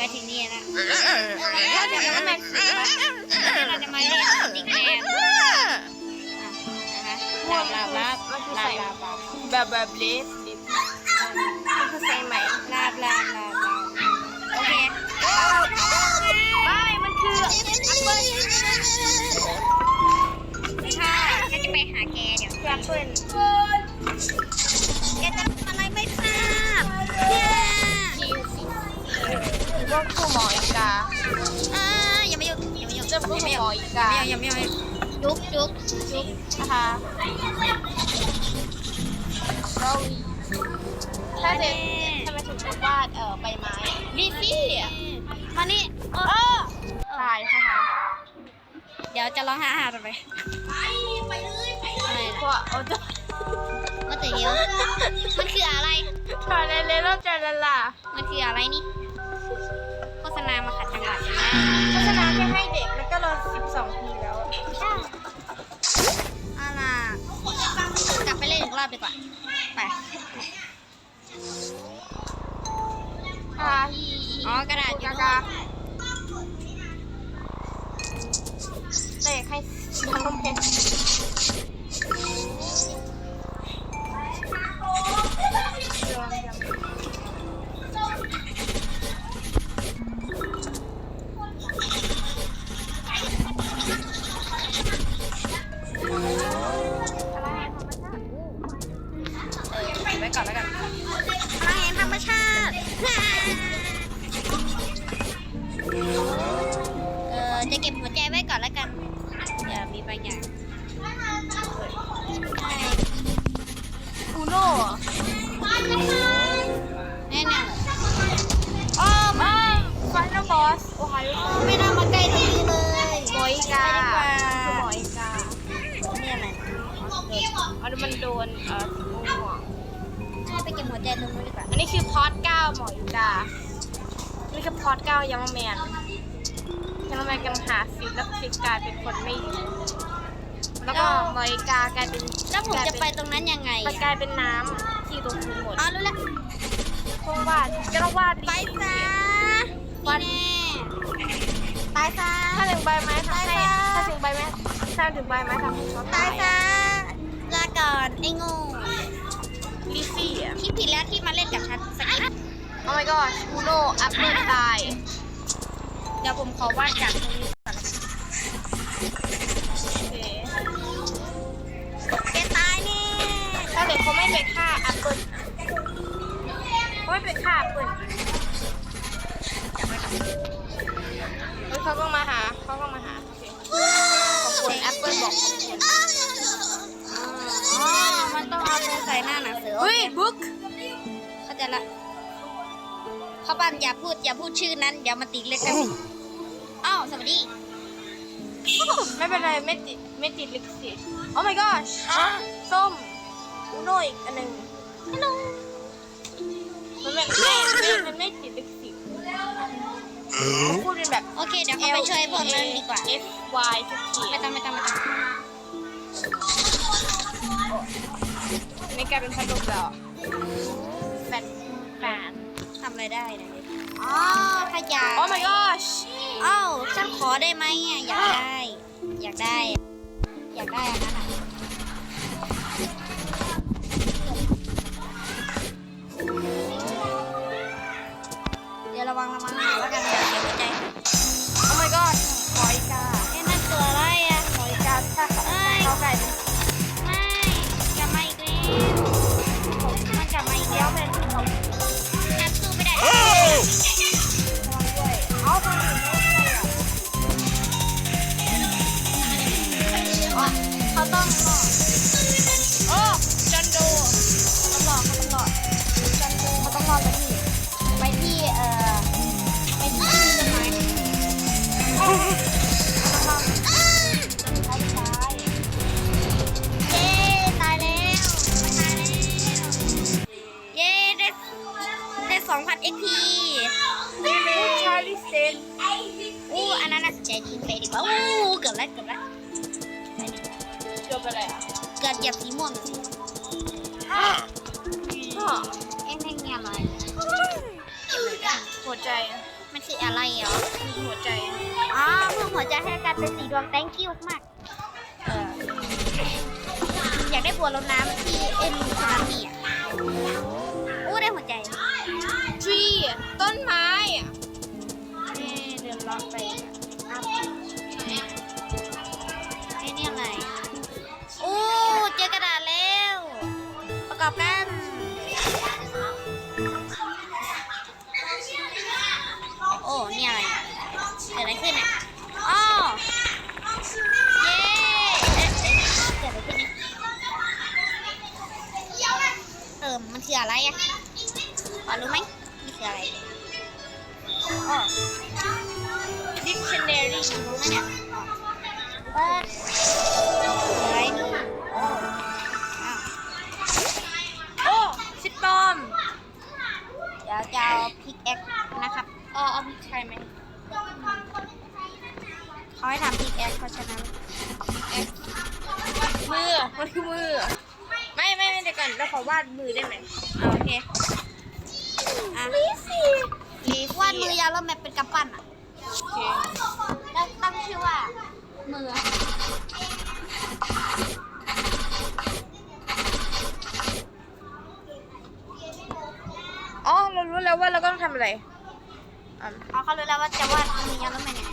ไปถึงนี่นะแล้วเดี๋ยวเรามาเราจะมาเล่นติ๊กแมนนะคะลาบลาบลาบมันคือลาใส่บลาบลาบแบบแบบเลสลิปมันคือใส่ใหม่ลาบลาบลาบลาบโอเคไม่มันคือค่ะฉันจะไปหาแกเดี๋ยวแอปเปิ้ลแกจะทำอะไรไม่ทร หรือว่าคู่หมออีกาอ่าอย่ามายุ่งอย่ามายุ่งเริ่มคู่หมออีกาอย่ามายุ่งอย่ามายุ่งจุ๊บจุ๊บจุ๊บนะคะเราถ้าเด็กทำไมถึงวาดเอ่อใบไม้ลีฟี่อะมานี่เอเออตายนะคะเดี๋ยวจะร้องฮ่าฮ่าไปอะไรเพราะว่าเอาจะมาแต่เดียวมันคืออะไรถอยเลยเลยรอบจันทร์ละล่ะมันคืออะไรนี่ ณามาขัดจังหวะโฆษณาแค่ให้เด็กมันก็รอ12ปีแล้วอาล่ะกลับไปเล่นอีกรอบดีกว่า ไปอ่าอ๋อกระดาษอยู่กานู่นกาเด็กให้น้องเพชร อ่อสีม่วงให้ไปเก็บหัวใจตรงนู้นดีกว่าอันนี้คือพอดเก้าหมออีกาอันนี่คือพอดเก้ายังมาแมนยังมาแมนกำลังหาฟิลแล้วฟิลกลายเป็นคนไม่ดีแล้วก็หมออีกากลายเป็นแล้วผมจะไปตรงนั้นยังไงมันกอะลายเป็นน้ำที่อยู่ตรงพื้นหมดอ๋อรู้แล้วต้องวาดก็ต้องวาดไปซะวันนี่แน่ตายซะถ้าถึงใบไม้ทำให้ตายซะถ้าถึงใบไม้ถ้าถึงใบไม้ทำให้เขาตาตายยซะลา ก่อน ไอ้โง่ลิฟี่อะคิดผิดแล้วที่มาเล่นกับฉันสักนิดโอ้ my god อูโน่อัพเดตตายเดี๋ยวผมขอวาดจากตรงนี้ก่อนโอเคแกตายแน่ถ้าเด็กเขาไม่ไปฆ่าแอปเปิลเขาไม่ไปฆ่าแอปเปิลเฮ้ยเขาก็มาหาเขาก็มาหาโอเคขอบคุณแอปเปิลบอกขอบคุณอ๋อ มันต้องเอาตัวใส่หน้าหนังสือเฮ้ยบุ๊กเข้าใจละเขาปันอย่าพูดอย่าพูดชื่อนั้น เดี๋ยวมาติดเลยกันอ้าวสวัสดี ไม่เป็นไรไม่ติดไม่ติดลิขสิทธิ์โอ้ my god ส้มอูโน่อีกอันหนึ่งฮัลโหลมันไม่ไม่ไม่มันไม่ติดลิขสิทธิ์พูดเป็นแบบ โอเคเดี๋ยวเขาไปช่วยพวกนั้นดีกว่า F Y ทุกทีไม่ต้องไม่ต้องไม่ต้อง นกลายเป็นพัดลมแล้วแฟนแฟนทำอะไรได้นะอ๋อขยะโอ้ my gosh อ้าวฉันขอได้ไหมอะอยากได้ อยากได้ อยากได้อันนั้นอะ นั้นน่ไปดีกว่าอู้เกือบแล้วเกือบแล้วเกือบไปเลยอะเกือบเหยียบสีม่วงก็เอ็งแม่งเงียบเลยหัวใจมันคืออะไรเหรอมีหัวใจอ๋อเพิ่มหัวใจให้กลายเป็นสีดวง thank you มากอยากได้บัวรดน้ำที่เอ็นคารามีอะอู้ได้หัวใจ tree ต้นไม้เดินเลาะไป อรู้ไหมนี่คืออะไรอ๋อ dictionary รู้ไหมเนี่ยเปิดอะไรนี่โอ้อ้าวโอ้ซิปปอม เดี๋ยวจะเอาพิกแอคนะครับเออเอาใช่ไหมเขาให้ทำพิกแอคเพราะฉะนั้นมือมันคือมือ ไม่ไม่ไม่เดี๋ยวก่อนเราขอวาดมือได้ไหมเอาโอเค อะนี่สิลีฟวาดมือยาวแล้วแมปเป็นกำปั้นอะโอเคตั้งตั้งชื่อว่า มืออ๋อเรารู้แล้วว่าเราต้องทำอะไรอะเอาเขารู้แล้วว่าจะวาดมือยาวแล้วแมปยังไง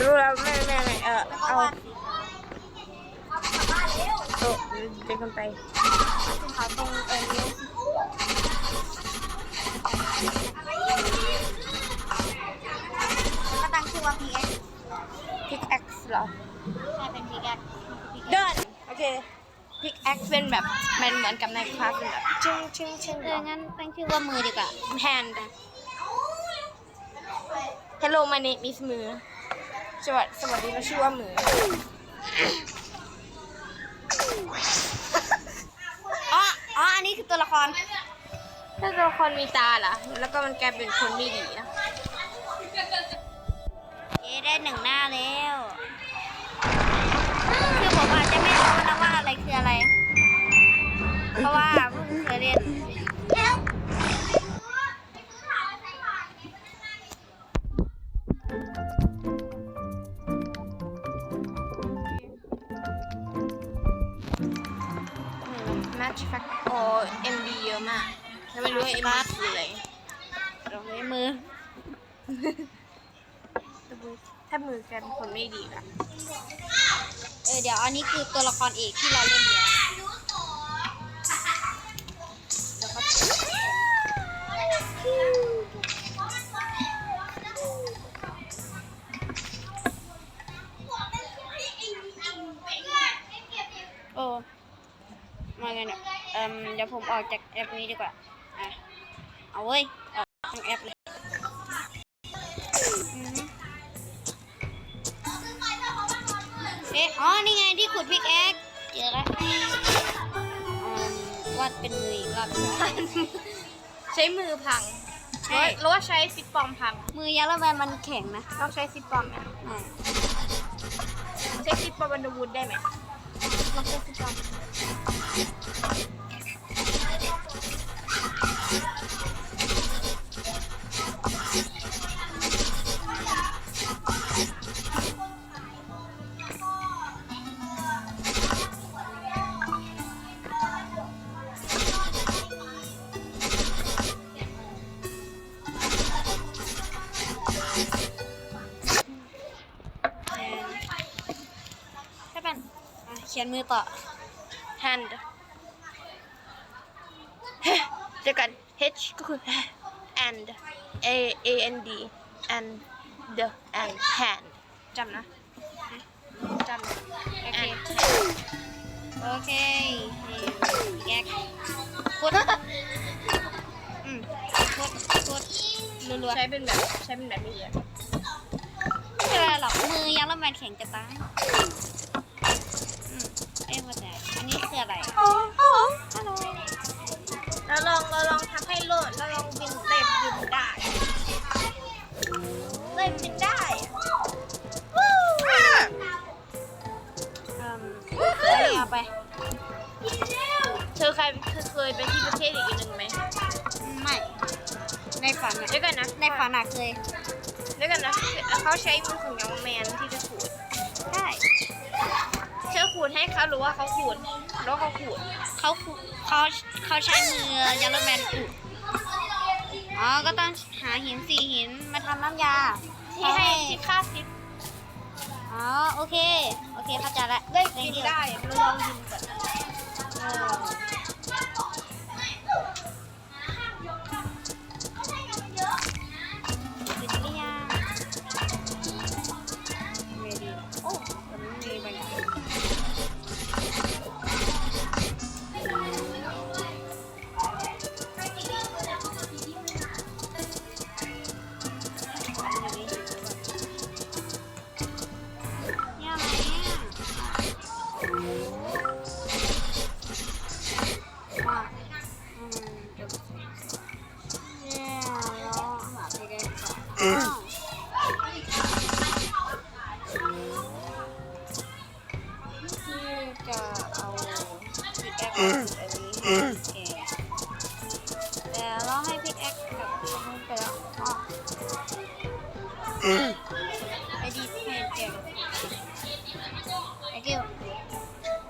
รู้แล้วไม่ไม่ไม่เออแล้วก็เอาวาดสีขาว โอ้เป็นคนไปสีขาวตรงเออนิ้วแล้วก็ตั้งชื่อว่า PX pickaxe เหรอ ใช่เป็น PX เดิน โอเค pickaxe เป็นแบบมันเหมือนกับในคลาสเป็นแบบชึ้งชึ้งชึ้งเอองั้นตั้งชื่อว่ามือดีกว่า hand hello my name is มือสวัสดีสวัสดีเราชื่อว่ามือ อ๋อ อ๋อ อันนี้คือตัวละคร ถ้าตัวละครมีตาล่ะแล้วก็มันกลายเป็นคนไม่ดีนะเย้ได้หนึ่งหน้าแล้ว รเอกที่เราเล่นอยู่แล้วแล้วก็โอ้มากันเนี่ยเอ่มเดี๋ยวผมออกจากแอปนี้ดีกว่า อะ เอาเว้ย ออกทั้งแอปเลย อ๊ะอ๋อ นี่ไงที่ขุดพิกแอคเจอแล้วอืมวาดเป็นมืออีกรอบหนึ่งใช้มือพังใช่หรือว่าใช้ซิปปอมพังมือยาวแล้วแมนมันแข็งนะเราใช้ซิปปอมไหมอ่าใช้ซิปปอมบันดวูดได้ไหมลองใช้ซิปปอม ขียนมือต่อ hand เดี๋ยวกัน H ก็คือ and A A N D and the and hand จำนะจำโอเค and โอเคนี่แยกกดอืมกดกดรัวๆใช้เป็นแบบใช้เป็นแบบนี้เลยไม่เป็นไรหรอกมือยาวแล้วแมนแข็งจะตายอืมเอ้ยว่าแต่ อันนี้คืออะไรฮัลโหลเราลองเราลองทำให้โลดเราลองบินได้บินได้ได้บินได้วู้เอานี่เอาไป เธอเคยเคยไปที่ประเทศอีกอันหนึ่งไหมไม่ ในฝันเดี๋ยวกันนะ ในฝันอะเคยเดี๋ยวกันนะเขาใช้มือของยองแมนที่จะขูดได้เธอขูดให้เขาหรือว่าเขาขูด แล้วเขาขูดเขาขุเขาเขาใช้มือยาลแมนขุดอ๋อ ก็ต้องหาหินสี่หินมาทำน้ำยาที่ให้ที่ค่าซิปอ๋อ โอเค โอเคเข้าใจละได้กินได้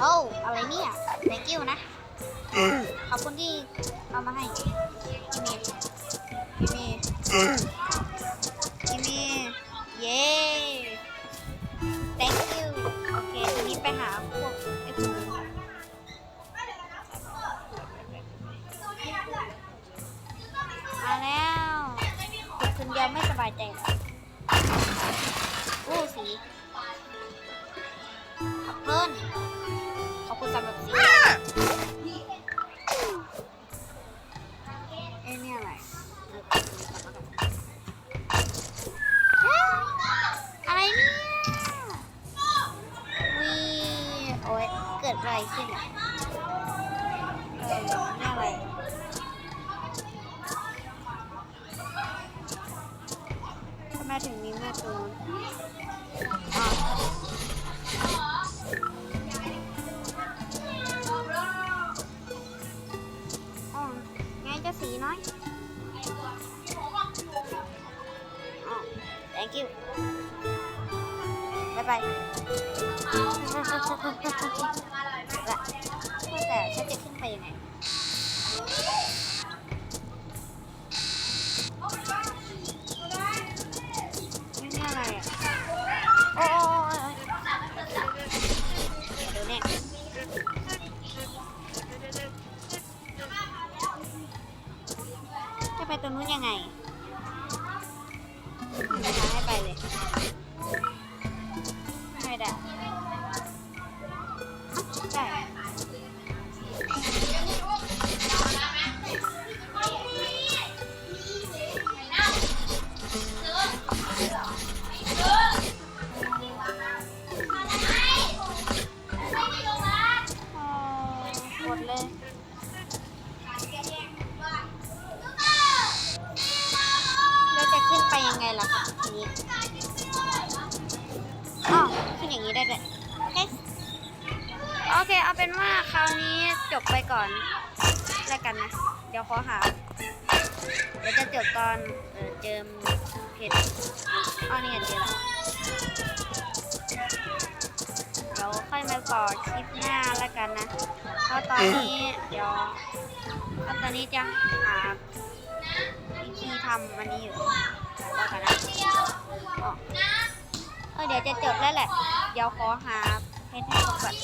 โอ้อะไรเนี่ย thank you นะ ขอบคุณที่เอามาให้กิมีกิมีกิมีเย้ thank you โอเคทีนี้ไปหาพวกไอ้พวกนี้มาแล้วขุดคนเดียวไม่สบายใจหรออู้สี เป็นว่าคราวนี้จบไปก่อนแล้วกันนะ เดี๋ยวขอหาเดี๋ยวจะจบตอนเออเจิมเพชรอ๋อนี่เจอแล้วเดี๋ยวค่อยมาต่อคลิปหน้าแล้วกันนะ เพราะตอนนี้เดี๋ยวเพราะตอนนี้จะหาวิธีทำอันนี้อยู่แล้วกันนะอ๋อเออเดี๋ยวจะจบแล้วแหละ เดี๋ยวขอหาเพชรให้ก่อน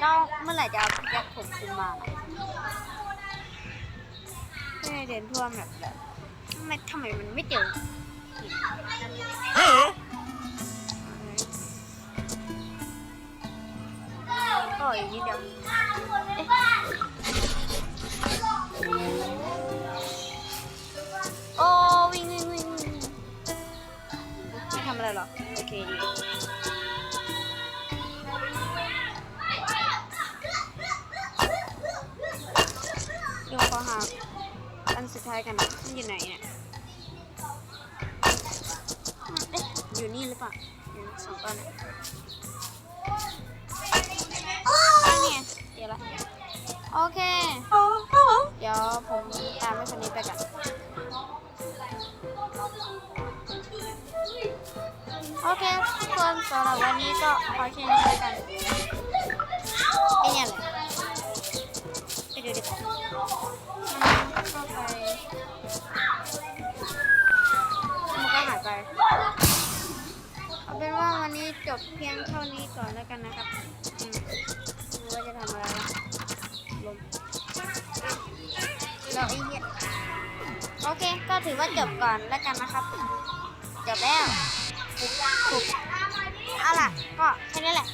เราเมื่อไหร่จะเอาพี่แจ็คผมคืนมาล่ะไม่ได้เดินทั่วแบบแบบทำไมทำไมมันไม่เจอโอ้ยนิดเดียวเอ๊ะโอ้วิ่งวิ่งวิ่งวิ่งไม่ทำอะไรหรอกโอเคดีเดี๋ ท้ายกันนะอยู่ไหนเนี่ยเอ๊ะอยู่นี่หรือเปล่าอยู่สองต้นเนี่ยนี่ไงเดี๋ยวละโอเค เดี๋ยวผมตามให้คนนี้ไปก่อนโอเคทุกคนสำหรับวันนี้ก็ขอแค่นี้แล้วกันไอ้เนี่ยแหละไปดูดีกว่า เพียงเท่านี้ก่อนแล้วกันนะครับอืมไม่รู้ว่าจะทำอะไรลมเราอีเหี้ยโอเค ก็ถือว่าจบก่อนแล้วกันนะครับ จบแล้วถูกเอาล่ะ ก็แค่นี้แหละ